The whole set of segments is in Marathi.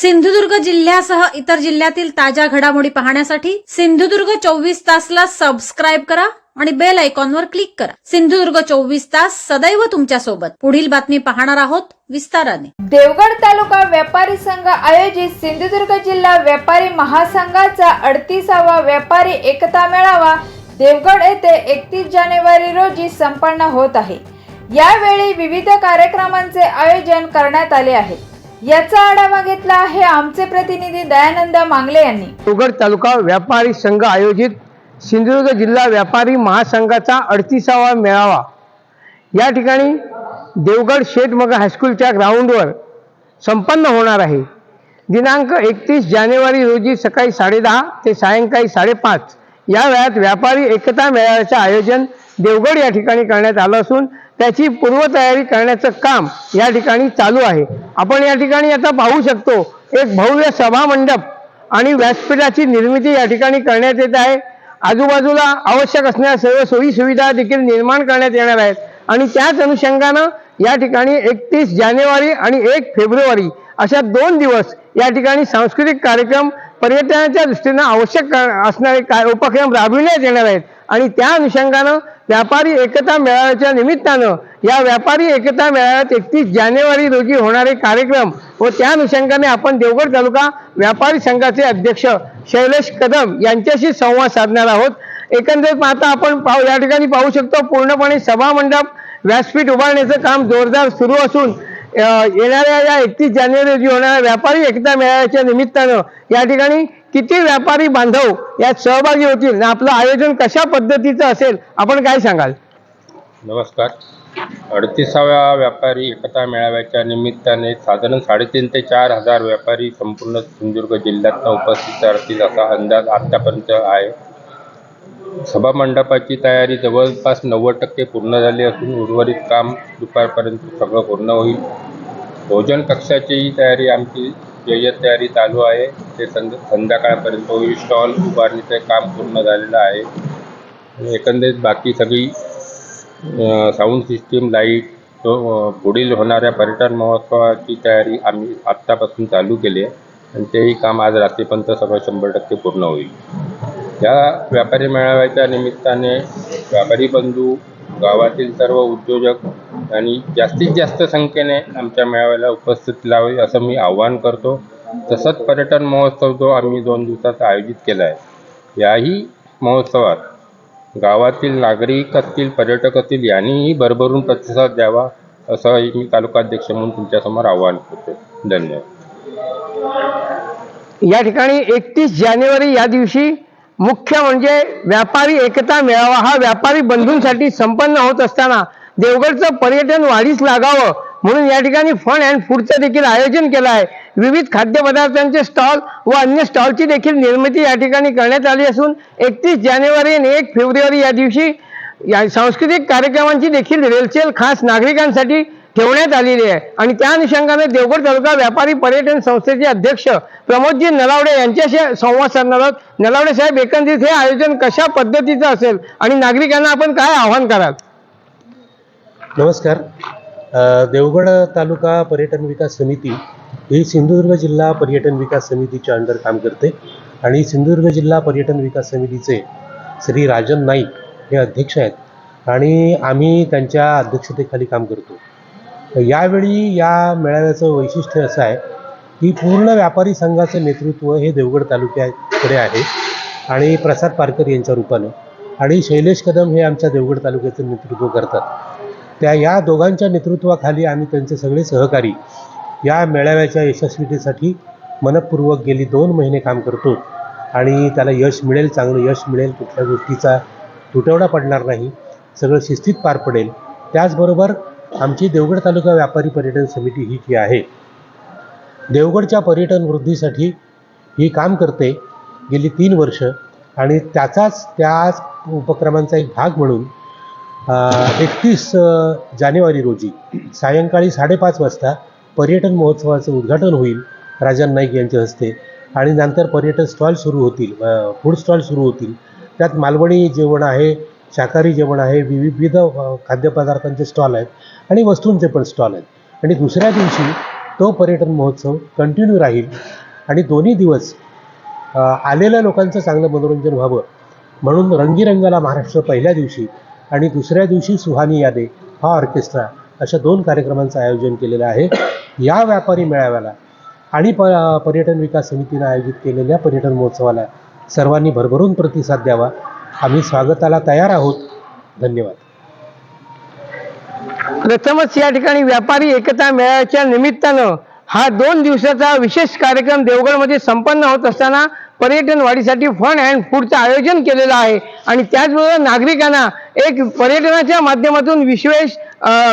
सिंधुदुर्ग जिल्ह्यासह इतर जिल्ह्यातील ताज्या घडामोडी पाहण्यासाठी सिंधुदुर्ग चोवीस तासला सबस्क्राईब करा आणि बेल आयकॉनवर क्लिक करा. सिंधुदुर्ग चोवीस तास सदैव तुमच्यासोबत. पुढील बातमी पाहणार आहोत विस्ताराने. देवगड तालुका व्यापारी संघ आयोजित सिंधुदुर्ग जिल्हा व्यापारी महासंघाचा अडतीसावा व्यापारी एकता मेळावा देवगड येथे एकतीस जानेवारी रोजी संपन्न होत आहे. यावेळी विविध कार्यक्रमांचे आयोजन करण्यात आले आहे. याचा आढावा घेतला आहे आमचे प्रतिनिधी दयानंद मांगले यांनी. उघड तालुका व्यापारी संघ आयोजित सिंधुदुर्ग जिल्हा व्यापारी महासंघाचा अडतीसावा मेळावा. या ठिकाणी देवगड शेठमग हायस्कूलच्या ग्राउंडवर संपन्न होणार आहे. दिनांक एकतीस जानेवारी रोजी सकाळी साडेदहा ते सायंकाळी साडेपाच या वेळात व्यापारी एकता मेळाव्याचं आयोजन देवगड या ठिकाणी करण्यात आलं असून त्याची पूर्वतयारी करण्याचं काम या ठिकाणी चालू आहे. आपण या ठिकाणी आता पाहू शकतो एक भव्य सभा मंडप आणि व्यासपीठाची निर्मिती या ठिकाणी करण्यात येत आहे. आजूबाजूला आवश्यक असणाऱ्या सर्व सोयी सुविधा देखील निर्माण करण्यात येणार आहेत. आणि त्याच अनुषंगानं या ठिकाणी एकतीस जानेवारी आणि एक फेब्रुवारी अशा दोन दिवस या ठिकाणी सांस्कृतिक कार्यक्रम पर्यटनाच्या दृष्टीनं आवश्यक असणारे काय उपक्रम राबविण्यात येणार आहेत. आणि त्या अनुषंगानं व्यापारी एकता मेळाव्याच्या निमित्तानं या व्यापारी एकता मेळाव्यात एकतीस जानेवारी रोजी होणारे कार्यक्रम व त्या अनुषंगाने आपण देवगड तालुका व्यापारी संघाचे अध्यक्ष शैलेश कदम यांच्याशी संवाद साधणार आहोत. एकंदरीत आता आपण पाहू या ठिकाणी पाहू शकतो पूर्णपणे सभामंडप व्यासपीठ उभारण्याचं काम जोरदार सुरू असून येणाऱ्या या एकतीस जानेवारी रोजी होणाऱ्या व्यापारी एकता मेळाव्याच्या निमित्तानं या ठिकाणी किती व्यापारी बांधव यात सहभागी होतील आणि आपलं आयोजन कशा पद्धतीचं असेल आपण काय सांगाल? नमस्कार. अडतीसाव्या व्यापारी एकता मेळाव्याच्या निमित्ताने साधारण साडेतीन ते चार हजार व्यापारी संपूर्ण सिंधुदुर्ग जिल्ह्यात उपस्थित राहतील असा अंदाज आत्तापर्यंत आहे. सभामंडपाची तयारी जवळपास नव्वद टक्के पूर्ण झाली असून उर्वरित काम दुपारपर्यंत सगळं पूर्ण होईल. भोजन कक्षाचीही तयारी आमची जय्यत तयारी चालू आहे. ते संध संध्याकाळपर्यंत होईल. स्टॉल उभारणीचं काम पूर्ण झालेलं आहे. एकंदरीत बाकी सगळी साऊंड सिस्टीम लाइट तो पुढील होणाऱ्या पर्यटन महोत्सवाची तयारी आम्ही आत्तापासून चालू केली आहे. आणि तेही काम आज रात्रीपर्यंत सगळं शंभर टक्के पूर्ण होईल. या व्यापारी मेळाव्याच्या निमित्ताने व्यापारी बंधू गावातील सर्व उद्योजक आणि जास्तीत जास्त संख्येने आमच्या मेळाव्याला उपस्थित लावे असं मी आवाहन करतो. तसंच पर्यटन महोत्सव जो आम्ही दोन दिवसाचा आयोजित केला आहे याही महोत्सवात गावातील नागरिक असतील पर्यटक असतील यांनीही भरभरून प्रतिसाद द्यावा असंही मी तालुकाध्यक्ष म्हणून तुमच्यासमोर आवाहन करतो. धन्यवाद. या ठिकाणी एकतीस जानेवारी या दिवशी मुख्य म्हणजे व्यापारी एकता मेळावा. हा व्यापारी बंधूंसाठी संपन्न होत असताना देवगडचं पर्यटन वाढीस लागावं म्हणून या ठिकाणी फन अँड फूडचं देखील आयोजन केलं आहे विविध खाद्यपदार्थांचे स्टॉल व अन्य स्टॉलची देखील निर्मिती या ठिकाणी करण्यात आली असून एकतीस जानेवारी आणि एक फेब्रुवारी या दिवशी या सांस्कृतिक कार्यक्रमांची देखील रेलचेल खास नागरिकांसाठी ठेवण्यात आलेली आहे. आणि त्या अनुषंगाने देवगड तालुका व्यापारी पर्यटन संस्थेचे अध्यक्ष प्रमोदजी नलावडे यांच्याशी संवाद साधणार आहोत. नलावडे साहेब एकंदरीत हे आयोजन कशा पद्धतीचं असेल आणि नागरिकांना आपण काय आव्हान कराल? नमस्कार. देवगड तालुका पर्यटन विकास समिती ही सिंधुदुर्ग जिल्हा पर्यटन विकास समितीच्या अंडर काम करते आणि सिंधुदुर्ग जिल्हा पर्यटन विकास समितीचे श्री राजन नाईक हे अध्यक्ष आहेत. आणि आम्ही त्यांच्या अध्यक्षतेखाली काम करतो. यावेळी या मेळाव्याचं वैशिष्ट्य असं आहे की पूर्ण व्यापारी संघाचं नेतृत्व हे देवगड तालुक्याकडे आहे आणि प्रसाद पारकर यांच्या रूपाने. आणि शैलेश कदम हे आमच्या देवगड तालुक्याचं नेतृत्व करतात. त्या या दोघांच्या नेतृत्वाखाली आम्ही त्यांचे सगळे सहकारी या मेळाव्याच्या यशस्वीतेसाठी मनपूर्वक गेली दोन महिने काम करतो आणि त्याला यश मिळेल चांगलं यश मिळेल कुठल्या गोष्टीचा तुटवडा पडणार नाही सगळं शिस्तीत पार पडेल. त्याचबरोबर आमची देवगड तालुका व्यापारी पर्यटन समिती ही जी आहे देवगडच्या पर्यटन वृद्धीसाठी ही काम करते गेली तीन वर्ष. आणि त्याचाच त्याच उपक्रमांचा एक भाग म्हणून एकतीस जानेवारी रोजी सायंकाळी साडेपाच वाजता पर्यटन महोत्सवाचं उद्घाटन होईल राजन नाईक यांच्या हस्ते. आणि नंतर पर्यटन स्टॉल सुरू होतील फूड स्टॉल सुरू होतील. त्यात मालवणी जेवण आहे शाकाहारी जेवण आहे विविध खाद्यपदार्थांचे स्टॉल आहेत आणि वस्तूंचे पण स्टॉल आहेत. आणि दुसऱ्या दिवशी तो पर्यटन महोत्सव कंटिन्यू राहील आणि दोन्ही दिवस आलेल्या लोकांचं चांगलं मनोरंजन व्हावं म्हणून रंगीरंगाला महाराष्ट्र पहिल्या दिवशी आणि दुसऱ्या दिवशी सुहानी यादे हा ऑर्केस्ट्रा अशा दोन कार्यक्रमांचं आयोजन केलेलं आहे. या व्यापारी मेळाव्याला आणि प पर्यटन विकास समितीनं आयोजित केलेल्या पर्यटन महोत्सवाला सर्वांनी भरभरून प्रतिसाद द्यावा. आम्ही स्वागताला तयार आहोत. धन्यवाद. प्रथमच या ठिकाणी व्यापारी एकता मेळाव्याच्या निमित्तानं हा दोन दिवसाचा विशेष कार्यक्रम देवगडमध्ये संपन्न होत असताना पर्यटन वाढीसाठी फन अँड फूडचं आयोजन केलेलं आहे. आणि त्याचबरोबर नागरिकांना एक पर्यटनाच्या माध्यमातून विशेष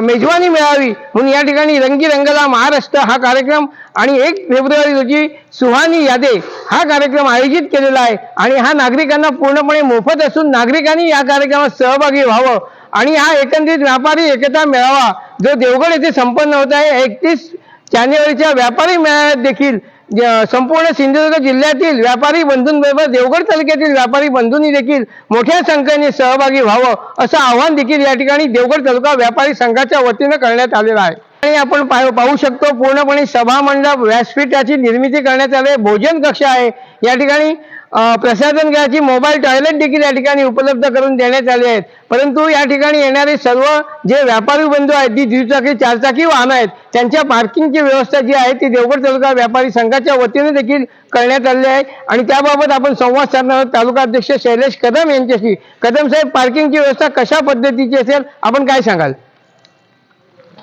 मेजवानी मिळावी म्हणून या ठिकाणी रंगीरंगला महाराष्ट्र हा कार्यक्रम आणि एक फेब्रुवारी रोजी सुहानी यादे हा कार्यक्रम आयोजित केलेला आहे. आणि हा नागरिकांना पूर्णपणे मोफत असून नागरिकांनी या कार्यक्रमात सहभागी व्हावं. आणि हा एकंदरीत व्यापारी एकता मेळावा जो देवगड येथे संपन्न होत आहे एकतीस जानेवारीच्या व्यापारी मेळाव्यात देखील संपूर्ण सिंधुदुर्ग जिल्ह्यातील व्यापारी बंधूंबरोबर देवगड तालुक्यातील व्यापारी बंधूंनी देखील मोठ्या संख्येने सहभागी व्हावं असं आवाहन देखील या ठिकाणी देवगड तालुका व्यापारी संघाच्या वतीनं करण्यात आलेलं आहे. आणि आपण पाहू शकतो पूर्णपणे सभा मंडप व्यासपीठाची निर्मिती करण्यात आली आहे. भोजन कक्ष आहे. या ठिकाणी प्रसाधन घ्यायची मोबाईल टॉयलेट देखील या ठिकाणी उपलब्ध करून देण्यात आले आहेत. परंतु या ठिकाणी येणारे सर्व जे व्यापारी बंधू आहेत जी दुचाकी चारचाकी वाहन आहेत त्यांच्या पार्किंगची व्यवस्था जी आहे ती देवगड तालुका व्यापारी संघाच्या वतीने देखील करण्यात आलेली आहे. आणि त्याबाबत आपण संवाद साधणार आहोत तालुका अध्यक्ष शैलेश कदम यांच्याशी. कदम साहेब पार्किंगची व्यवस्था कशा पद्धतीची असेल? आपण काय सांगाल?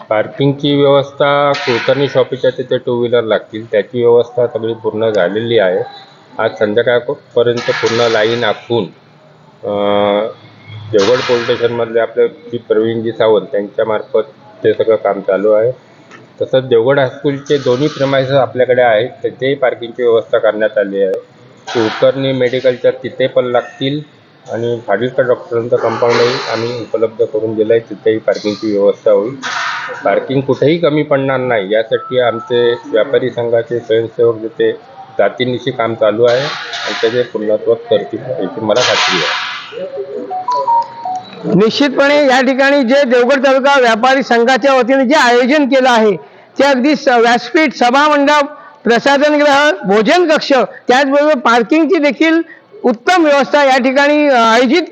पार्किंगची व्यवस्था कुलकर्णी शॉपीच्या तिथे टू व्हीलर लागतील. त्याची व्यवस्था सगळी पूर्ण झालेली आहे. आज संध्याकाळपर्यंत पूर्ण लाईन आखून अं, देवगड पोलीस स्टेशनमधले आपले जी प्रवीणजी सावंत त्यांच्यामार्फत ते सगळं काम चालू आहे. तसंच देवगड हायस्कूलचे दोन्ही प्रेमायसेस आपल्याकडे आहेत तिथेही पार्किंगची व्यवस्था करण्यात आली आहे. कुलकर्णी मेडिकलच्या तिथे पण लागतील आणि खाडीलकर डॉक्टरांचं कंपाऊंडही आम्ही उपलब्ध करून दिलं आहे तिथेही पार्किंगची व्यवस्था होईल. पार्किंग कुठेही कमी पडणार नाही यासाठी आमचे व्यापारी संघाचे स्वयंसेवक जिथे जातीनिशी काम चालू आहे. आणि त्याचे पूर्णत्व करतील याची मला खात्री आहे. निश्चितपणे या ठिकाणी जे देवगड तालुका व्यापारी संघाच्या वतीने जे आयोजन केलं आहे ते अगदी व्यासपीठ सभामंडप प्रसाधनगृह भोजन कक्ष त्याचबरोबर पार्किंगची देखील उत्तम व्यवस्था या ठिकाणी आयोजित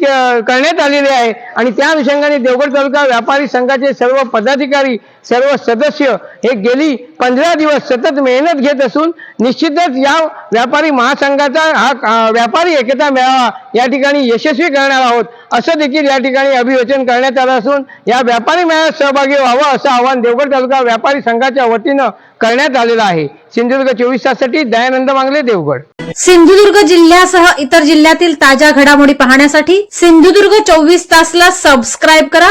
करण्यात आलेली आहे. आणि त्या अनुषंगाने देवगड तालुका व्यापारी संघाचे सर्व पदाधिकारी सर्व सदस्य हे गेली पंधरा दिवस सतत मेहनत घेत असून निश्चितच या व्यापारी महासंघाचा हा व्यापारी एकता मेळावा या ठिकाणी यशस्वी करणार आहोत. असं देखील या ठिकाणी अभिवचन करण्यात आलं असून या व्यापारी मेळ्यात सहभागी व्हावं असं आवाहन देवगड तालुका व्यापारी संघाच्या वतीनं करण्यात आलेलं आहे. सिंधुदुर्ग चोवीस ताससाठी दयानंद मांगले देवगड. सिंधुदुर्ग जिल्ह्यासह इतर जिल्ह्यातील ताज्या घडामोडी पाहण्यासाठी सिंधुदुर्ग चोवीस तासला सबस्क्राईब करा.